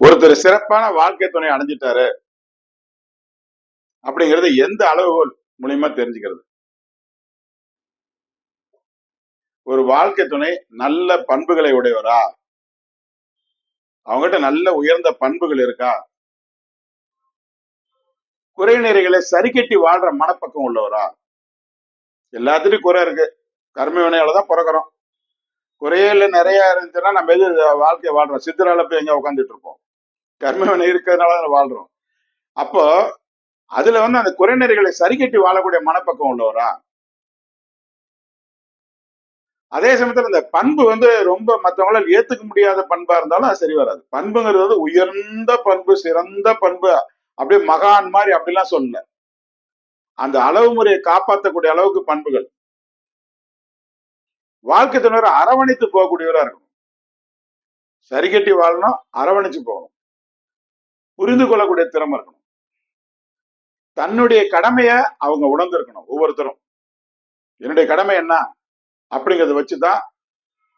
ஒருத்தர் சிறப்பான வாழ்க்கை துணை அடைஞ்சிட்டாரு அப்படிங்கறது எந்த அளவுகோல் மூலியமா தெரிஞ்சுக்கிறது? ஒரு வாழ்க்கை துணை நல்ல பண்புகளை உடையவரா? அவங்ககிட்ட நல்ல உயர்ந்த பண்புகள் இருக்கா? குறைநிறைகளை சரி வாழ்ற மனப்பக்கம் உள்ளவரா? எல்லாத்துலயும் குறை இருக்கு. கர்ம வினையால தான் பிறக்கிறோம். குறையில நிறைய இருந்துச்சுன்னா நம்ம எது வாழ்க்கையை வாழ்றோம்? சித்தரால போய் எங்க உட்காந்துட்டு இருப்போம். கர்ம வினை இருக்கிறதுனால தான் வாழ்றோம். அப்போ அதுல வந்து அந்த குறைநெறிகளை சரிகட்டி வாழக்கூடிய மனப்பக்கம் உள்ளவரா? அதே சமயத்துல இந்த பண்பு வந்து ரொம்ப மற்றவங்களால் ஏத்துக்க முடியாத பண்பா இருந்தாலும் அது சரி வராது. பண்புங்கிறது வந்து உயர்ந்த பண்பு சிறந்த பண்பு அப்படியே மகான் மாதிரி அப்படிலாம் சொல்லல. அந்த அளவு முறையை காப்பாற்றக்கூடிய அளவுக்கு பண்புகள். வாழ்க்கை துணரை அரவணைத்து போகக்கூடியவரா இருக்கணும். சரிகட்டி வாழணும் அரவணைச்சு போகணும். புரிந்து கொள்ளக்கூடிய திறமை இருக்கணும். தன்னுடைய கடமையை அவங்க உணர்ந்திருக்கணும் ஒவ்வொருத்தரும். என்னுடைய கடமை என்ன? அப்படிங்கறத வச்சுதான்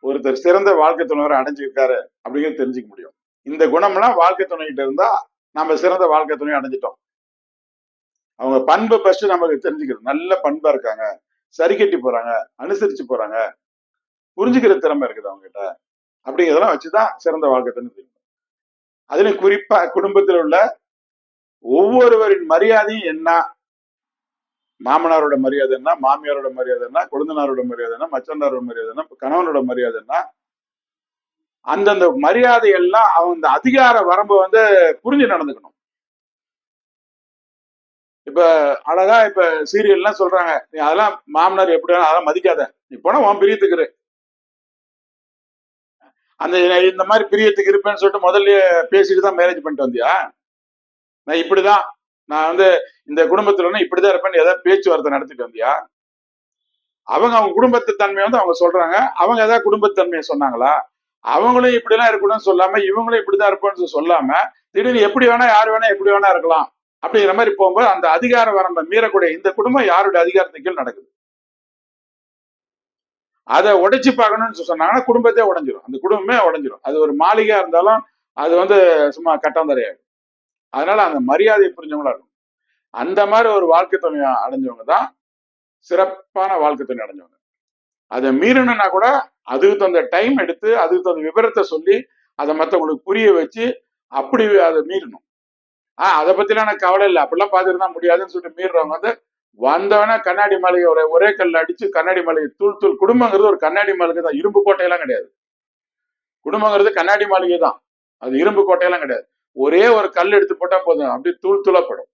ஒருத்தர் சிறந்த வாழ்க்கை துணைவரை அடைஞ்சிருக்காரு அப்படிங்கிறது தெரிஞ்சுக்க முடியும். இந்த குணம்லாம் வாழ்க்கை துணைகிட்ட இருந்தா நம்ம சிறந்த வாழ்க்கை துணை அடைஞ்சிட்டோம். அவங்க பண்பை ஃபர்ஸ்ட் நமக்கு தெரிஞ்சுக்கணும். நல்ல பண்பா இருக்காங்க. சரி கட்டி போறாங்க. அனுசரிச்சு போறாங்க. புரிஞ்சுக்கிற திறமை இருக்குது அவங்க கிட்ட அப்படிங்கிறதெல்லாம் வச்சுதான் சிறந்த வாழ்க்கை துணை தெரியும் அதுலயும் குறிப்பா குடும்பத்தில் உள்ள ஒவ்வொருவரின் மரியாதையும் என்ன? மாமனாரோட மரியாதை என்ன? மாமியாரோட மரியாதை என்ன? கொழுந்தனாரோட மரியாதை என்ன? மச்சனாரோட மரியாதை என்ன? கணவனோட மரியாதை என்ன? அந்தந்த மரியாதை எல்லாம் அவங்க அதிகார வரம்பு வந்து புரிஞ்சு நடந்துக்கணும். இப்ப அழகா இப்ப சீரியல்லாம் சொல்றாங்க நீ அதெல்லாம் மாமனார் எப்படி அதெல்லாம் மதிக்காத. நீ போனா உன் பிரியத்துக்குரு அந்த இந்த மாதிரி பிரியத்துக்கு இருப்பேன்னு சொல்லிட்டு முதல்ல பேசிட்டு தான் மேரேஜ் பண்ணிட்டு வந்தியா? நான் இப்படிதான் நான் வந்து இந்த குடும்பத்துல இப்படிதான் இருப்பேன்னு ஏதாவது பேச்சுவார்த்தை நடத்திட்டு வந்தியா? அவங்க அவங்க குடும்பத்து தன்மையை வந்து அவங்க சொல்றாங்க. அவங்க ஏதாவது குடும்பத்தன்மையை சொன்னாங்களா? அவங்களும் இப்படிலாம் இருக்கணும்னு சொல்லாம இவங்களும் இப்படிதான் இருப்பேன்னு சொல்லாம திடீர்னு எப்படி வேணா யார் வேணா எப்படி வேணா இருக்கலாம். அப்படிங்கிற மாதிரி போகும்போது அந்த அதிகார வரம்பை மீறக்கூடிய இந்த குடும்பம் யாருடைய அதிகாரத்துக்கு கீழ் நடக்குது? அதை உடைச்சு பார்க்கணும்னு சொன்னாங்கன்னா குடும்பத்தையே உடஞ்சிரும். அந்த குடும்பமே உடஞ்சிரும். அது ஒரு மாளிகையா இருந்தாலும் அது வந்து சும்மா கட்டாந்தரையாகும் அதனால அந்த மரியாதை புரிஞ்சவங்களா இருக்கும் அந்த மாதிரி ஒரு வாழ்க்கை துணை அடைஞ்சவங்க தான் சிறப்பான வாழ்க்கை துணை அடைஞ்சவங்க. அதை மீறணும்னா கூட அதுக்கு தகுந்த டைம் எடுத்து அதுக்கு தகுந்த விவரத்தை சொல்லி அதை மற்றவங்களுக்கு புரிய வச்சு அப்படி அதை மீறணும். ஆஹ் அதை பத்திலாம் எனக்கு கவலை இல்லை. அப்படிலாம் பார்த்துருந்தா தான் முடியாதுன்னு சொல்லிட்டு மீறுறவங்க வந்து வந்தவன கண்ணாடி மாளிகை ஒரே ஒரே கல்ல அடிச்சு கண்ணாடி மலையை தூள் தூள் குடும்பங்கிறது ஒரு கண்ணாடி மாளிகை தான். இரும்பு கோட்டையெல்லாம் கிடையாது. குடும்பங்கிறது கண்ணாடி மாளிகை தான். அது இரும்பு கோட்டையெல்லாம் கிடையாது. ஒரே ஒரு கல் எடுத்து போட்டா போதும். அப்படியே தூள் தூளப்படும்